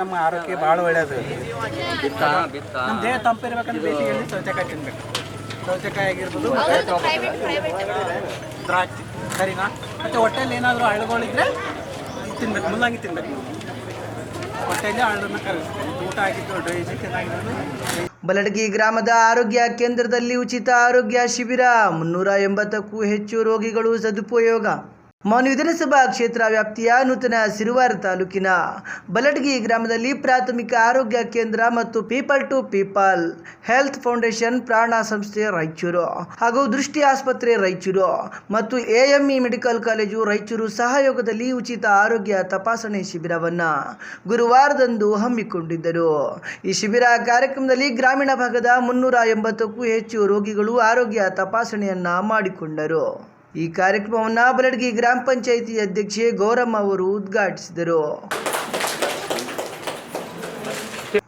ನಮ್ಮ ಆರೋಗ್ಯ ಭಾಳ ಒಳ್ಳೆಯದು ನಮ್ಮ ದೇಹ ತಂಪಿರ್ಬೇಕಂದ್ರೆ ಬೇಸಿಗೆಯಲ್ಲಿ ಸೌತೆಕಾಯಿ ತಿನ್ಬೇಕು. ಸೌತೆಕಾಯಿ ಆಗಿರ್ಬೋದು ದ್ರಾಕ್ಷಿ ಸರಿನಾ ಮತ್ತೆ ಹೊಟ್ಟೆಯಲ್ಲಿ ಏನಾದರೂ ಹಳ್ಳುಗಳಿದ್ರೆ ತಿನ್ಬೇಕು ಮುಲ್ಲಂಗಿ ತಿನ್ಬೇಕು. ಹೊಟ್ಟೆಯಲ್ಲಿ ಹಳ್ಳನ್ನು ಕರಗಿಸ್ಬೇಕು ಊಟ ಆಗಿದ್ದು ಡ್ರೈಜಿ ಚೆನ್ನಾಗಿರೋದು ಬಲಡಗಿ ಗ್ರಾಮದ ಆರೋಗ್ಯ ಕೇಂದ್ರದಲ್ಲಿ ಉಚಿತ ಆರೋಗ್ಯ ಶಿಬಿರ. ಮುನ್ನೂರ ಎಂಬತ್ತಕ್ಕೂ ಹೆಚ್ಚು ರೋಗಿಗಳು ಸದುಪಯೋಗ. ಮಾನು ವಿಧಾನಸಭಾ ಕ್ಷೇತ್ರ ವ್ಯಾಪ್ತಿಯ ನೂತನ ಸಿರುವಾರ ತಾಲೂಕಿನ ಬಲಡ್ಗಿ ಗ್ರಾಮದಲ್ಲಿ ಪ್ರಾಥಮಿಕ ಆರೋಗ್ಯ ಕೇಂದ್ರ ಮತ್ತು people to people health foundation Prana ಸಂಸ್ಥೆ ರಾಯಚೂರು ಹಾಗೂ ದೃಷ್ಟಿ ಆಸ್ಪತ್ರೆ ರಾಯಚೂರು ಮತ್ತು ಎಎಂಇ ಮೆಡಿಕಲ್ ಕಾಲೇಜು ರಾಯಚೂರು ಸಹಯೋಗದಲ್ಲಿ ಉಚಿತ ಆರೋಗ್ಯ ತಪಾಸಣೆ ಶಿಬಿರವನ್ನು ಗುರುವಾರದಂದು ಹಮ್ಮಿಕೊಂಡಿದ್ದರು. ಈ ಶಿಬಿರ ಕಾರ್ಯಕ್ರಮದಲ್ಲಿ ಗ್ರಾಮೀಣ ಭಾಗದ ಮುನ್ನೂರ ಎಂಬತ್ತಕ್ಕೂ ಹೆಚ್ಚು ರೋಗಿಗಳು ಆರೋಗ್ಯ ತಪಾಸಣೆಯನ್ನ ಮಾಡಿಕೊಂಡರು. ಈ ಕಾರ್ಯಕ್ರಮವನ್ನು ಬಲಡ್ಗಿ ಗ್ರಾಮ ಪಂಚಾಯಿತಿ ಅಧ್ಯಕ್ಷೆ ಗೌರಮ್ಮ ಅವರು ಉದ್ಘಾಟಿಸಿದರು.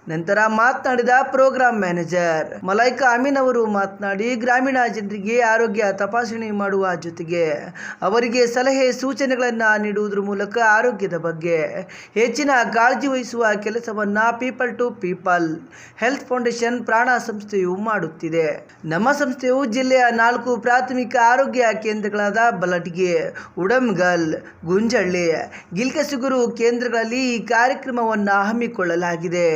ನಂತರ ಮಾತನಾಡಿದ ಪ್ರೋಗ್ರಾಂ ಮ್ಯಾನೇಜರ್. ಮಲೈಕಾ ಅಮೀನ್ ಅವರು ಮಾತನಾಡಿ, ಗ್ರಾಮೀಣ ಜನರಿಗೆ ಆರೋಗ್ಯ ತಪಾಸಣೆ ಮಾಡುವ ಜೊತೆಗೆ ಅವರಿಗೆ ಸಲಹೆ ಸೂಚನೆಗಳನ್ನು ನೀಡುವುದರ ಮೂಲಕ ಆರೋಗ್ಯದ ಬಗ್ಗೆ ಹೆಚ್ಚಿನ ಕಾಳಜಿ ವಹಿಸುವ ಕೆಲಸವನ್ನು people to people health foundation Prana ಸಂಸ್ಥೆಯು ಮಾಡುತ್ತಿದೆ. ನಮ್ಮ ಸಂಸ್ಥೆಯು ಜಿಲ್ಲೆಯ ನಾಲ್ಕು ಪ್ರಾಥಮಿಕ ಆರೋಗ್ಯ ಕೇಂದ್ರಗಳಾದ ಬಲಟ್ಗೆ, ಉಡಮ್ಗಲ್, ಗುಂಜಳ್ಳಿ, ಗಿಲ್ಕಸುಗುರು ಕೇಂದ್ರಗಳಲ್ಲಿ ಈ ಕಾರ್ಯಕ್ರಮವನ್ನು ಹಮ್ಮಿಕೊಳ್ಳಲಾಗಿದೆ.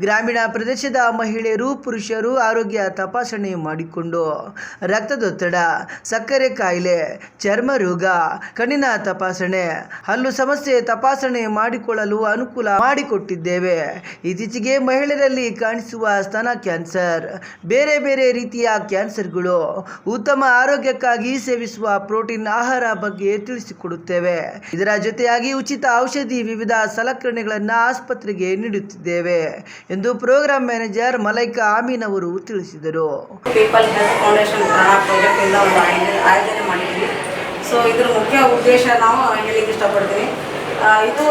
ಗ್ರಾಮೀಣ ಪ್ರದೇಶದ ಮಹಿಳೆಯರು, ಪುರುಷರು ಆರೋಗ್ಯ ತಪಾಸಣೆ ಮಾಡಿಕೊಂಡು ರಕ್ತದೊತ್ತಡ ಸಕ್ಕರೆ ಕಾಯಿಲೆ, ಚರ್ಮ ರೋಗ, ಕಣ್ಣಿನ ತಪಾಸಣೆ, ಹಲ್ಲು ಸಮಸ್ಯೆ ತಪಾಸಣೆ ಮಾಡಿಕೊಳ್ಳಲು ಅನುಕೂಲ ಮಾಡಿಕೊಟ್ಟಿದ್ದೇವೆ. ಇತ್ತೀಚೆಗೆ ಮಹಿಳೆಯರಲ್ಲಿ ಕಾಣಿಸುವ ಸ್ತನ ಕ್ಯಾನ್ಸರ್. ಬೇರೆ ಬೇರೆ ರೀತಿಯ ಕ್ಯಾನ್ಸರ್ಗಳು ಉತ್ತಮ ಆರೋಗ್ಯಕ್ಕಾಗಿ ಸೇವಿಸುವ ಪ್ರೋಟೀನ್ ಆಹಾರ ಬಗ್ಗೆ ತಿಳಿಸಿಕೊಡುತ್ತೇವೆ. ಇದರ ಜೊತೆಯಾಗಿ ಉಚಿತ ಔಷಧಿ ವಿವಿಧ ಸಲಕರಣೆಗಳನ್ನು ಆಸ್ಪತ್ರೆಗೆ ನೀಡುತ್ತಿದ್ದೇವೆ. ಎಂದು ಪ್ರೋಗ್ರಾಂ ಮ್ಯಾನೇಜರ್ ಮಲೈಕಾ ಆಮೀನ್ ಅವರು ತಿಳಿಸಿದರು. ಪೀಪಲ್ ಹೆಲ್ತ್ ಫೌಂಡೇಶನ್ ಪ್ರಾಜೆಕ್ಟಿಂದ ಒಂದು ಆಯೋಜನೆ ಮಾಡಿದ್ವಿ. ಸೊ ಇದ್ರ ಮುಖ್ಯ ಉದ್ದೇಶ ನಾವು ಹೇಳಿಕ್ಕೆ ಇಷ್ಟಪಡ್ತೀನಿ. ಇದು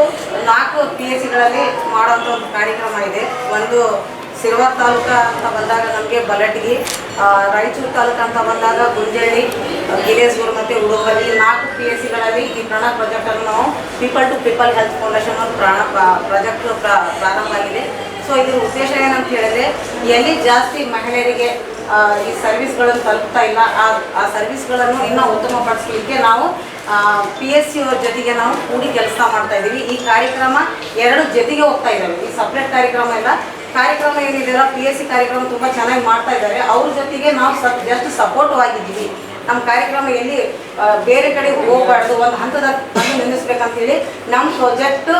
ನಾಲ್ಕು ಪಿ ಎಸ್ ಸಿಗಳಲ್ಲಿ ಮಾಡೋಂಥ ಒಂದು ಕಾರ್ಯಕ್ರಮ ಇದೆ. ಒಂದು ಸಿರುವಾರ್ ತಾಲೂಕು ಅಂತ ಬಂದಾಗ ನಮಗೆ ಬಲಟಗಿ ರಾಯಚೂರು ತಾಲೂಕು ಅಂತ ಬಂದಾಗ ಗುಂಜಳ್ಳಿ ಗಿಲೇಸೂರು ಮತ್ತು ಉಡುಗಲ್ ಈ ನಾಲ್ಕು ಪಿ ಎಸ್ ಸಿಗಳಲ್ಲಿ ಈ ಪ್ರಾಣ ಪ್ರಾಜೆಕ್ಟನ್ನು ನಾವು people to people health foundation Prana project ಪ್ರಾರಂಭ ಆಗಿದೆ. ಸೊ ಇದ್ರ ಉದ್ದೇಶ ಏನಂತ ಹೇಳಿದ್ರೆ, ಎಲ್ಲಿ ಜಾಸ್ತಿ ಮಹಿಳೆಯರಿಗೆ ಈ ಸರ್ವಿಸ್ಗಳನ್ನು ತಲುಪ್ತಾ ಇಲ್ಲ, ಆ ಆ ಸರ್ವಿಸ್ಗಳನ್ನು ಇನ್ನೂ ಉತ್ತಮಪಡಿಸಲಿಕ್ಕೆ ನಾವು ಪಿ ಎಸ್ ಸಿ ಅವ್ರ ಜೊತೆಗೆ ನಾವು ಕೂಡಿ ಕೆಲಸ ಮಾಡ್ತಾ ಇದ್ದೀವಿ. ಈ ಕಾರ್ಯಕ್ರಮ ಎರಡು ಜೊತೆಗೆ ಹೋಗ್ತಾ ಇದ್ದಾರೆ ಈ ಸಪ್ರೇಟ್ ಕಾರ್ಯಕ್ರಮ ಇಲ್ಲ. ಕಾರ್ಯಕ್ರಮ ಏನಿದೆಯಲ್ಲ ಪಿ ಎಸ್ ಸಿ ಕಾರ್ಯಕ್ರಮ ತುಂಬ ಚೆನ್ನಾಗಿ ಮಾಡ್ತಾ ಇದ್ದಾರೆ. ಅವ್ರ ಜೊತೆಗೆ ನಾವು ಸ್ವಲ್ಪ, ಜಸ್ಟ್ ಸಪೋರ್ಟಿವ್ ಆಗಿದ್ದೀವಿ ನಮ್ಮ ಕಾರ್ಯಕ್ರಮ ಎಲ್ಲಿ ಬೇರೆ ಕಡೆ ಹೋಗಬಾರ್ದು, ಒಂದು ಹಂತದ ತಂದು ನಿಲ್ಲಿಸ್ಬೇಕಂತೇಳಿ ನಮ್ಮ ಪ್ರಾಜೆಕ್ಟ್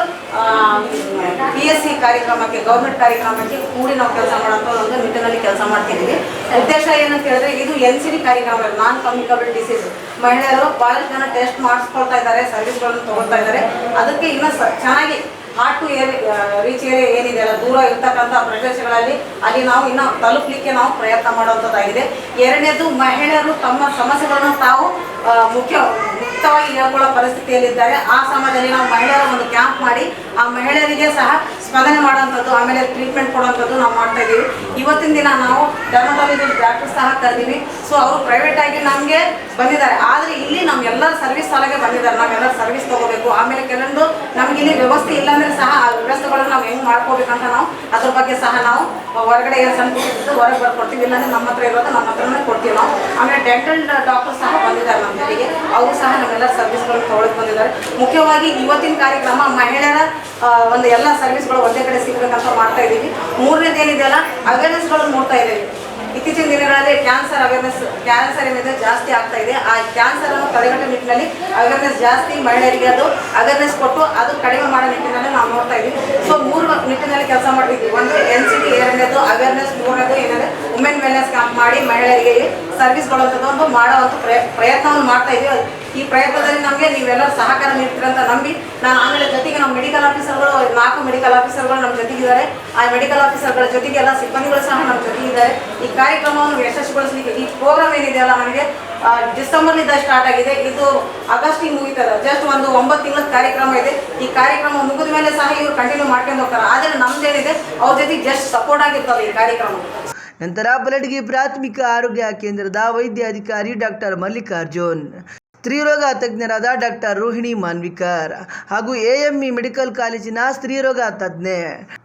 ಪಿ ಎಸ್ ಸಿ ಕಾರ್ಯಕ್ರಮಕ್ಕೆ ಗೌರ್ಮೆಂಟ್ ಕಾರ್ಯಕ್ರಮಕ್ಕೆ ಕೂಡಿ ನಾವು ಕೆಲಸ ಮಾಡೋಂಥ ಒಂದು ನಿಟ್ಟಿನಲ್ಲಿ ಕೆಲಸ ಮಾಡ್ತಿದ್ದೀವಿ. ಉದ್ದೇಶ ಏನಂತ ಹೇಳಿದ್ರೆ, ಇದು ಎನ್ ಸಿ ಡಿ ಕಾರ್ಯಕ್ರಮ ನಾನ್ ಕಮ್ಯುನಿಕಬಲ್ ಡಿಸೀಸ್ ಮಹಿಳೆಯರು ಭಾಳಷ್ಟು ಜನ ಟೆಸ್ಟ್ ಮಾಡಿಸ್ಕೊಳ್ತಾ ಇದ್ದಾರೆ ಸರ್ವಿಸ್ಗಳನ್ನು ತಗೋತಾ ಇದ್ದಾರೆ. ಅದಕ್ಕೆ ಇನ್ನೂ ಚೆನ್ನಾಗಿ hard to air reach area ಏನಿದೆಯಲ್ಲ ದೂರ ಇರ್ತಕ್ಕಂಥ ಪ್ರದೇಶಗಳಲ್ಲಿ ಅಲ್ಲಿ ನಾವು ಇನ್ನೂ ತಲುಪಲಿಕ್ಕೆ ನಾವು ಪ್ರಯತ್ನ ಮಾಡುವಂಥದ್ದಾಗಿದೆ. ಎರಡನೇದು ಮಹಿಳೆಯರು ತಮ್ಮ ಸಮಸ್ಯೆಗಳನ್ನು ತಾವು ಮುಖ್ಯ ಮುಕ್ತವಾಗಿ ಹೇಳ್ಕೊಳ್ಳೋ ಪರಿಸ್ಥಿತಿಯಲ್ಲಿದ್ದಾರೆ. ಆ ಸಮಯದಲ್ಲಿ ನಾವು ಮಹಿಳೆಯರ ಒಂದು ಕ್ಯಾಂಪ್ ಮಾಡಿ, ಆ ಮಹಿಳೆಯರಿಗೆ ಸಹ ಸ್ಪಂದನೆ ಮಾಡುವಂಥದ್ದು, ಆಮೇಲೆ ಟ್ರೀಟ್ಮೆಂಟ್ ಕೊಡುವಂಥದ್ದು ನಾವು ಮಾಡ್ತಾ ಇದ್ದೀವಿ. ಇವತ್ತಿನ ದಿನ ನಾವು ಡರ್ಮಟಾಲಜಿ ಡಾಕ್ಟರ್ ಸಹ ಕರೆದೀವಿ. ಸೊ ಅವರು ಪ್ರೈವೇಟ್ ಆಗಿ ನಮಗೆ ಬಂದಿದ್ದಾರೆ. ಆದರೆ ಇಲ್ಲಿ ನಮ್ಗೆಲ್ಲರ ಸರ್ವಿಸ್ ಸಾಲಗೆ ಬಂದಿದ್ದಾರೆ. ನಾವೆಲ್ಲ ಸರ್ವಿಸ್ ತಗೋಬೇಕು. ಆಮೇಲೆ ಕೆಲವೊಂದು ನಮ್ಗೆ ಇಲ್ಲಿ ವ್ಯವಸ್ಥೆ ಇಲ್ಲಾಂದ್ರೆ ಸಹ ಆ ವ್ಯವಸ್ಥೆಗಳನ್ನು ನಾವು ಹೆಂಗೆ ಮಾಡ್ಕೋಬೇಕಂತ ನಾವು ಅದ್ರ ಬಗ್ಗೆ ಸಹ ನಾವು ಹೊರಗಡೆ ಏನು ಸಣ್ಣ ಹೊರಗೆ ಬರ್ಕೊಡ್ತೀವಿ. ಇಲ್ಲಾಂದ್ರೆ ನಮ್ಮ ಹತ್ರ ಇರೋದು ನಮ್ಮ ಹತ್ರನೇ ಕೊಡ್ತೀವಿ ನಾವು. ಆಮೇಲೆ ಡೆಂಟಲ್ ಡಾಕ್ಟರ್ ಸಹ ಬಂದಿದ್ದಾರೆ ನಮ್ಮ ಜೊತೆಗೆ. ಅವರು ಸಹ ನಮ್ಮೆಲ್ಲ ಸರ್ವಿಸ್ಗಳು ತೊಗೊಳಕ್ ಬಂದಿದ್ದಾರೆ. ಮುಖ್ಯವಾಗಿ ಇವತ್ತಿನ ಕಾರ್ಯಕ್ರಮ ಮಹಿಳೆಯರ ಒಂದು ಎಲ್ಲ ಸರ್ವಿಸ್ಗಳು ಒಂದೇ ಕಡೆ ಸಿಗ್ಬೇಕಂತ ಮಾಡ್ತಾ ಇದ್ದೀವಿ. ಮೂರನೇದೇನಿದೆಯಲ್ಲ ಅವೇರ್ನೆಸ್ಗಳನ್ನು ನೋಡ್ತಾ ಇದ್ದೀವಿ. ಇತ್ತೀಚಿನ ದಿನಗಳಲ್ಲಿ ಕ್ಯಾನ್ಸರ್ ಅವೇರ್ನೆಸ್ ಕ್ಯಾನ್ಸರ್ ಏನಿದೆ ಜಾಸ್ತಿ ಆಗ್ತಾ ಇದೆ. ಆ ಕ್ಯಾನ್ಸರ್ ಅನ್ನು ತಡೆಗಟ್ಟುವ ನಿಟ್ಟಿನಲ್ಲಿ ಅವೇರ್ನೆಸ್ ಜಾಸ್ತಿ ಮಹಿಳೆಯರಿಗೆ ಅದು ಅವೇರ್ನೆಸ್ ಕೊಟ್ಟು ಅದು ಕಡಿಮೆ ಮಾಡೋ ನಿಟ್ಟಿನಲ್ಲಿ ನಾವು ನೋಡ್ತಾ ಇದ್ದೀವಿ. ಸೊ ಮೂರು ನಿಟ್ಟಿನಲ್ಲಿ ಕೆಲಸ ಮಾಡ್ತಿದ್ವಿ. ಒಂದು ಎನ್ ಸಿ ಟಿ ಎರಡನೇದು ಅವೇರ್ನೆಸ್ ಮೂರನೇದು ಏನಂದ್ರೆ ವುಮೆನ್ ವೆಲ್ನೆಸ್ ಕ್ಯಾಂಪ್ ಮಾಡಿ ಮಹಿಳೆಯರಿಗೆ ಸರ್ವಿಸ್ ಕೊಡುವಂಥದ್ದು ಒಂದು ಮಾಡುವಂಥ ಒಂದು ಪ್ರಯತ್ನವನ್ನು ಮಾಡ್ತಾ ಇದ್ದೀವಿ. ಈ ಪ್ರಯತ್ನದಲ್ಲಿ ನಮಗೆ ನೀವೆಲ್ಲರೂ ಸಹಕಾರ ನೀಡ್ತೀರಂತ ನಂಬಿ ನಾನು ಆಮೇಲೆ ಜೊತೆಗೆ ನಮ್ಮ ಮೆಡಿಕಲ್ ಆಫೀಸರ್ಗಳು ನಾಲ್ಕು ಮೆಡಿಕಲ್ ಆಫೀಸರ್ಗಳು ನಮ್ಮ ಜೊತೆಗಿದ್ದಾರೆ. ಆ ಮೆಡಿಕಲ್ ಆಫೀಸರ್ಗಳ ಜೊತೆಗೆ ಎಲ್ಲ ಸಿಬ್ಬಂದಿಗಳು ಸಹ ನಮ್ಮ ಜೊತೆಗಿದ್ದಾರೆ. ಈ ಕಾರ್ಯಕ್ರಮವನ್ನು ಯಶಸ್ವಿಗೊಳಿಸಲಿಕ್ಕೆ ಈ ಪ್ರೋಗ್ರಾಮ್ ಏನಿದೆಯಲ್ಲ ನನಗೆ ಡಿಸೆಂಬರ್ನಿಂದ ಸ್ಟಾರ್ಟ್ ಆಗಿದೆ. ಇದು ಆಗಸ್ಟಿಗೆ ಮುಗಿತದೆ. ಜಸ್ಟ್ ಒಂದು ಒಂಬತ್ತು ತಿಂಗಳ ಕಾರ್ಯಕ್ರಮ ಇದೆ. ಈ ಕಾರ್ಯಕ್ರಮ ಮುಗಿದ ಮೇಲೆ ಸಹ ಇವರು ಕಂಟಿನ್ಯೂ ಮಾಡ್ಕೊಂಡು ಹೋಗ್ತಾರೆ. ಆದರೆ ನಮ್ದೇನಿದೆ, ಅವ್ರ ಜೊತೆಗೆ ಜಸ್ಟ್ ಸಪೋರ್ಟ್ ಆಗಿರ್ತದೆ ಈ ಕಾರ್ಯಕ್ರಮ. ನಂತರ ಬಲಡ್ಗಿ ಪ್ರಾಥಮಿಕ ಆರೋಗ್ಯ ಕೇಂದ್ರದ ವೈದ್ಯಾಧಿಕಾರಿ ಡಾಕ್ಟರ್ ಮಲ್ಲಿಕಾರ್ಜುನ್. ಸ್ತ್ರೀರೋಗ ತಜ್ಞರಾದ ಡಾಕ್ಟರ್ ರೋಹಿಣಿ ಮಾನ್ವಿಕರ್ ಹಾಗೂ ಎಎಂಇ ಮೆಡಿಕಲ್ ಕಾಲೇಜಿನ ಸ್ತ್ರೀರೋಗ ತಜ್ಞೆ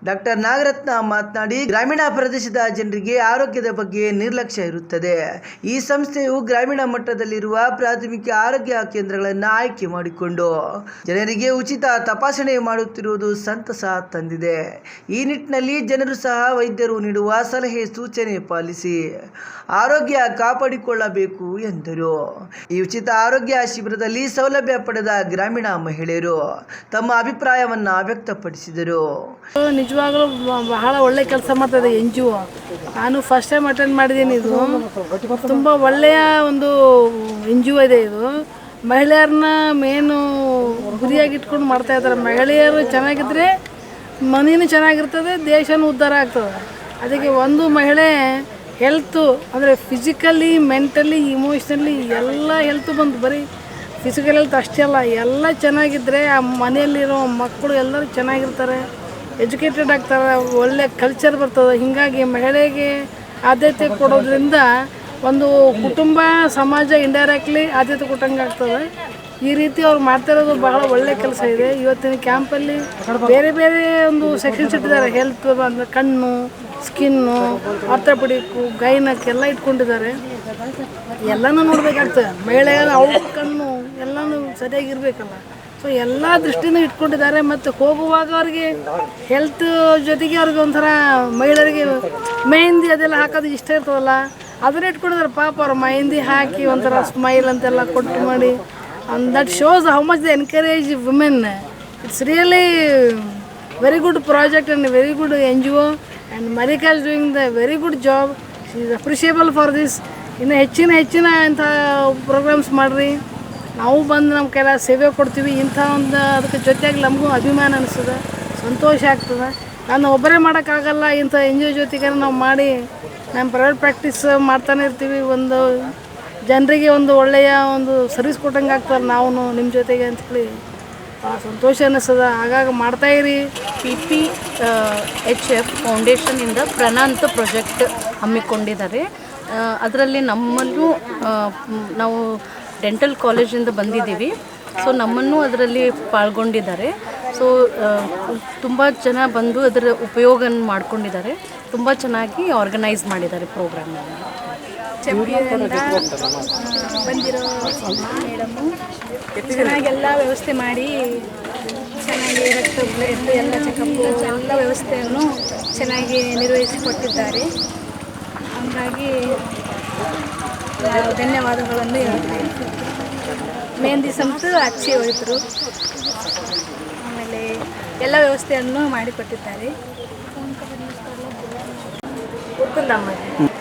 ಡಾಕ್ಟರ್ ನಾಗರತ್ನ ಮಾತನಾಡಿ, ಗ್ರಾಮೀಣ ಪ್ರದೇಶದ ಜನರಿಗೆ ಆರೋಗ್ಯದ ಬಗ್ಗೆ ನಿರ್ಲಕ್ಷ್ಯ ಇರುತ್ತದೆ. ಈ ಸಂಸ್ಥೆಯು ಗ್ರಾಮೀಣ ಮಟ್ಟದಲ್ಲಿರುವ ಪ್ರಾಥಮಿಕ ಆರೋಗ್ಯ ಕೇಂದ್ರಗಳನ್ನು ಆಯ್ಕೆ ಮಾಡಿಕೊಂಡು ಜನರಿಗೆ ಉಚಿತ ತಪಾಸಣೆ ಮಾಡುತ್ತಿರುವುದು ಸಂತಸ ತಂದಿದೆ. ಈ ನಿಟ್ಟಿನಲ್ಲಿ ಜನರು ಸಹ ವೈದ್ಯರು ನೀಡುವ ಸಲಹೆ ಸೂಚನೆ ಪಾಲಿಸಿ ಆರೋಗ್ಯ ಕಾಪಾಡಿಕೊಳ್ಳಬೇಕು ಎಂದರು. ಈ ಉಚಿತ ಆರೋಗ್ಯ ಶಿಬಿರದಲ್ಲಿ ಸೌಲಭ್ಯ ಪಡೆದ ಗ್ರಾಮೀಣ ಮಹಿಳೆಯರು ತಮ್ಮ ಅಭಿಪ್ರಾಯವನ್ನು ವ್ಯಕ್ತಪಡಿಸಿದರು. ನಿಜವಾಗ್ಲೂ ಬಹಳ ಒಳ್ಳೆ ಕೆಲಸ ಮಾಡ್ತದೆ ಎನ್ ಜಿ ಒ. ನಾನು ಫಸ್ಟ್ ಟೈಮ್ ಅಟೆಂಡ್ ಮಾಡಿದ್ದೀನಿ ಇದು. ತುಂಬ ಒಳ್ಳೆಯ ಒಂದು ಎನ್ ಜಿ ಒ ಇದೆ ಇದು. ಮಹಿಳೆಯರನ್ನ ಮೇನು ಗುರಿಯಾಗಿಟ್ಕೊಂಡು ಮಾಡ್ತಾ ಇದ್ದಾರೆ. ಮಹಿಳೆಯರು ಚೆನ್ನಾಗಿದ್ದರೆ ಮನೇನು ಚೆನ್ನಾಗಿರ್ತದೆ, ದೇಶನೂ ಉದ್ಧಾರ ಆಗ್ತದೆ. ಅದಕ್ಕೆ ಒಂದು ಮಹಿಳೆ ಹೆಲ್ತು ಅಂದರೆ ಫಿಸಿಕಲಿ ಮೆಂಟಲಿ ಇಮೋಷ್ನಲಿ ಎಲ್ಲ ಹೆಲ್ತು ಬಂದು ಬರೀ ಫಿಸಿಕಲ್ ಹೆಲ್ತ್ ಅಷ್ಟೇ ಅಲ್ಲ, ಎಲ್ಲ ಚೆನ್ನಾಗಿದ್ದರೆ ಆ ಮನೆಯಲ್ಲಿರೋ ಮಕ್ಕಳು ಎಲ್ಲರೂ ಚೆನ್ನಾಗಿರ್ತಾರೆ ಎಜುಕೇಟೆಡ್ ಆಗ್ತಾರೆ, ಒಳ್ಳೆ ಕಲ್ಚರ್ ಬರ್ತದೆ. ಹೀಗಾಗಿ ಮಹಿಳೆಗೆ ಆದ್ಯತೆ ಕೊಡೋದ್ರಿಂದ ಒಂದು ಕುಟುಂಬ, ಸಮಾಜ ಇಂಡೈರೆಕ್ಟ್ಲಿ ಆದ್ಯತೆ ಕೊಟ್ಟಂಗೆ ಆಗ್ತದೆ. ಈ ರೀತಿ ಅವ್ರು ಮಾಡ್ತಿರೋದು ಬಹಳ ಒಳ್ಳೆ ಕೆಲಸ ಇದೆ. ಇವತ್ತಿನ ಕ್ಯಾಂಪಲ್ಲಿ ಬೇರೆ ಬೇರೆ ಒಂದು ಸೆಕ್ಷನ್ಸ್ ಇಟ್ಟಿದ್ದಾರೆ. ಹೆಲ್ತ್ ಅಂದ್ರೆ ಕಣ್ಣು ಸ್ಕಿನ್ನು ಆರ್ಥೋಪೆಡಿಕ್ಕು ಗೈನಕ್ ಎಲ್ಲ ಇಟ್ಕೊಂಡಿದ್ದಾರೆ. ಎಲ್ಲನೂ ನೋಡ್ಬೇಕಾಗ್ತದೆ. ಮಹಿಳೆಯರ ಅವ್ರ ಕಣ್ಣು ಎಲ್ಲನೂ ಸರಿಯಾಗಿರ್ಬೇಕಲ್ಲ. ಸೊ ಎಲ್ಲ ದೃಷ್ಟಿನೂ ಇಟ್ಕೊಂಡಿದ್ದಾರೆ ಮತ್ತು ಹೋಗುವಾಗ ಅವ್ರಿಗೆ ಹೆಲ್ತ್ ಜೊತೆಗೆ ಅವ್ರಿಗೆ ಒಂಥರ ಮಹಿಳೆಯರಿಗೆ ಮೆಹಂದಿ ಅದೆಲ್ಲ ಹಾಕೋದು ಇಷ್ಟ ಇರ್ತದಲ್ಲ, ಅದನ್ನ ಇಟ್ಕೊಂಡಿದ್ದಾರೆ. ಪಾಪ ಅವ್ರು ಮೆಹಂದಿ ಹಾಕಿ ಒಂಥರ ಸ್ಮೈಲ್ ಅಂತೆಲ್ಲ ಕೊಟ್ಟು ಮಾಡಿ that shows how much the encourage women it's really very good project and very good N G O and ಮರಿಕಾ is doing the very good job is appreciable for this ಇನ್ನು ಹೆಚ್ಚಿನ ಹೆಚ್ಚಿನ ಇಂಥ ಪ್ರೋಗ್ರಾಮ್ಸ್ ಮಾಡಿರಿ. ನಾವು ಬಂದು ನಮ್ಮ ಕೈಲ ಸೇವೆ ಕೊಡ್ತೀವಿ. ಇಂಥ ಒಂದು ಅದಕ್ಕೆ ಜೊತೆಗೆ ನಮಗೂ ಅಭಿಮಾನ ಅನಿಸ್ತದೆ ಸಂತೋಷ ಆಗ್ತದೆ. ನಾನು ಒಬ್ಬರೇ ಮಾಡೋಕ್ಕಾಗಲ್ಲ. ಇಂಥ ಎನ್ ಜಿ ಒ ಜೊತೆಗೆ ನಾವು ಮಾಡಿ, ನಮ್ಮ ಪ್ರೈವೇಟ್ ಪ್ರಾಕ್ಟೀಸ್ ಮಾಡ್ತಾನೆ ಇರ್ತೀವಿ. ಒಂದು ಜನರಿಗೆ ಒಂದು ಒಳ್ಳೆಯ ಒಂದು ಸರ್ವಿಸ್ ಕೊಟ್ಟಂಗೆ ಆಗ್ತಾರೆ ನಾವು ನಿಮ್ಮ ಜೊತೆಗೆ ಅಂತೇಳಿ ಭಾಳ ಸಂತೋಷ ಅನ್ನಿಸ್ತದ. ಆಗಾಗ ಮಾಡ್ತಾಯಿರಿ ಪಿ ಪಿ ಎಚ್ ಎಫ್ ಫೌಂಡೇಶನಿಂದ ಪ್ರಣಾಂತ ಪ್ರಾಜೆಕ್ಟ್ ಹಮ್ಮಿಕೊಂಡಿದ್ದಾರೆ. ಅದರಲ್ಲಿ ಮ್, ನಾವು ಡೆಂಟಲ್ ಕಾಲೇಜಿಂದ ಬಂದಿದ್ದೀವಿ. ಸೊ ನಮ್ಮನ್ನು ಅದರಲ್ಲಿ ಪಾಲ್ಗೊಂಡಿದ್ದಾರೆ. ಸೊ ತುಂಬ ಜನ ಬಂದು ಅದರ ಉಪಯೋಗ ಮಾಡ್ಕೊಂಡಿದ್ದಾರೆ. ತುಂಬ ಚೆನ್ನಾಗಿ ಆರ್ಗನೈಸ್ ಮಾಡಿದ್ದಾರೆ ಪ್ರೋಗ್ರಾಮನ್ನು ಬಂದಿರೋ ಚೆನ್ನಾಗೆಲ್ಲ ವ್ಯವಸ್ಥೆ ಮಾಡಿ, ಚೆನ್ನಾಗಿ ರಕ್ತ ಬ್ಲಡ್ ಎಲ್ಲ ಚೆಕಪ್ ಎಲ್ಲ ವ್ಯವಸ್ಥೆಯನ್ನು ಚೆನ್ನಾಗಿ ನಿರ್ವಹಿಸಿಕೊಟ್ಟಿದ್ದಾರೆ. ಹಾಗಾಗಿ ಧನ್ಯವಾದಗಳನ್ನು ಹೇಳ್ತೀನಿ ಮೆಹಂದಿ ಹಚ್ಚಿ ಹೋಯಿತರು. ಆಮೇಲೆ ಎಲ್ಲ ವ್ಯವಸ್ಥೆಯನ್ನು ಮಾಡಿಕೊಟ್ಟಿದ್ದಾರೆ.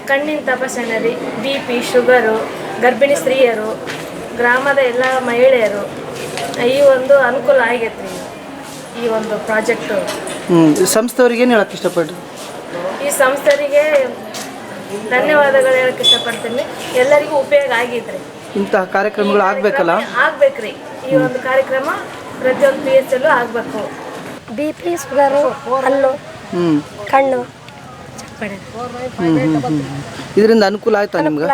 ಕಣ್ಣಿನ ತಪಾಸಣೆ ರೀ ಬಿ ಪಿ ಶುಗರು ಗರ್ಭಿಣಿ ಸ್ತ್ರೀಯರು ಗ್ರಾಮದ ಎಲ್ಲ ಮಹಿಳೆಯರು ಈ ಒಂದು ಅನುಕೂಲ ಆಗೈತ್ರಿ ರೀ ಈ ಒಂದು ಪ್ರಾಜೆಕ್ಟು. ಸಂಸ್ಥೆಯವರಿಗೆ ಸಂಸ್ಥೆಯವ್ರಿಗೆ ಏನು ಹೇಳಕ್ಕೆ ಇಷ್ಟಪಡ್ರಿ? ಈ ಸಂಸ್ಥೆಗೆ ಧನ್ಯವಾದಗಳು ಹೇಳಕ್ಕೆ ಇಷ್ಟಪಡ್ತೀನಿ. ಎಲ್ಲರಿಗೂ ಉಪಯೋಗ ಆಗಿದ್ರಿ. ಇಂತಹ ಕಾರ್ಯಕ್ರಮಗಳು ಆಗ್ಬೇಕಲ್ಲ? ಆಗ್ಬೇಕ್ರಿ. ಈ ಒಂದು ಕಾರ್ಯಕ್ರಮ ಪ್ರತಿಯೊಂದು ಪಿ ಎಚ್ ಅಲ್ಲೂ ಆಗಬೇಕು. ಬಿ ಪಿ ಶುಗರು ಹಲ್ಲು ಹ್ಞೂ ಕಣ್ಣು. ಇದರಿಂದ ಅನುಕೂಲ ಆಯ್ತಾ ನಿಮ್ಗೆ?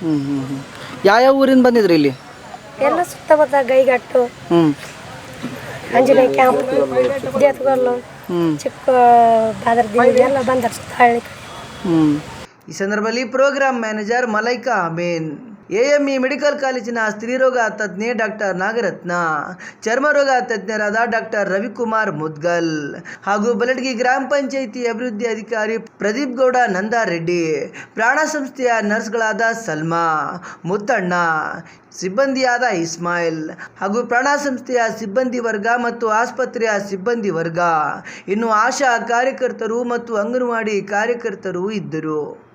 ಹ್ಞೂ ಹ್ಞೂ ಹ್ಞೂ ಯಾವ್ಯಾವ ಊರಿಂದ ಬಂದಿದ್ರಿ ಇಲ್ಲಿ? ಎಲ್ಲ ಸುತ್ತಮುತ್ತ ಗೈಗಟ್ಟು ಹ್ಞೂ ಆಂಜನೇಯ ಕ್ಯಾಂಪ್ ದೇತ್ಗಲ್ಲು ಚಿಕ್ಕ ಬಾದರ್ದಿ ಎಲ್ಲ ಬಂದರು ಸುತ್ತ ಹಳ್ಳಿ ಹ್ಞೂ ಈ ಸಂದರ್ಭದಲ್ಲಿ programme manager Malaika Amin AME medical ಕಾಲೇಜಿನ ಸ್ತ್ರೀರೋಗ ತಜ್ಞೆ ಡಾಕ್ಟರ್ ನಾಗರತ್ನ ಚರ್ಮರೋಗ ತಜ್ಞರಾದ ಡಾಕ್ಟರ್ ರವಿಕುಮಾರ್ ಮುದ್ಗಲ್ ಹಾಗೂ ಬಲಡ್ಗಿ ಗ್ರಾಮ ಪಂಚಾಯಿತಿ ಅಭಿವೃದ್ಧಿ ಅಧಿಕಾರಿ ಪ್ರದೀಪ್ ಗೌಡ ನಂದಾರೆಡ್ಡಿ, ಪ್ರಾಣ ಸಂಸ್ಥೆಯ ನರ್ಸ್ಗಳಾದ ಸಲ್ಮಾ, ಮುತ್ತಣ್ಣ, ಸಿಬ್ಬಂದಿಯಾದ ಇಸ್ಮಾಯಿಲ್ ಹಾಗೂ ಪ್ರಾಣ ಸಂಸ್ಥೆಯ ಸಿಬ್ಬಂದಿ ವರ್ಗ ಮತ್ತು ಆಸ್ಪತ್ರೆಯ ಸಿಬ್ಬಂದಿ ವರ್ಗ. ಇನ್ನು ಆಶಾ ಕಾರ್ಯಕರ್ತರು ಮತ್ತು ಅಂಗನವಾಡಿ ಕಾರ್ಯಕರ್ತರು ಇದ್ದರು.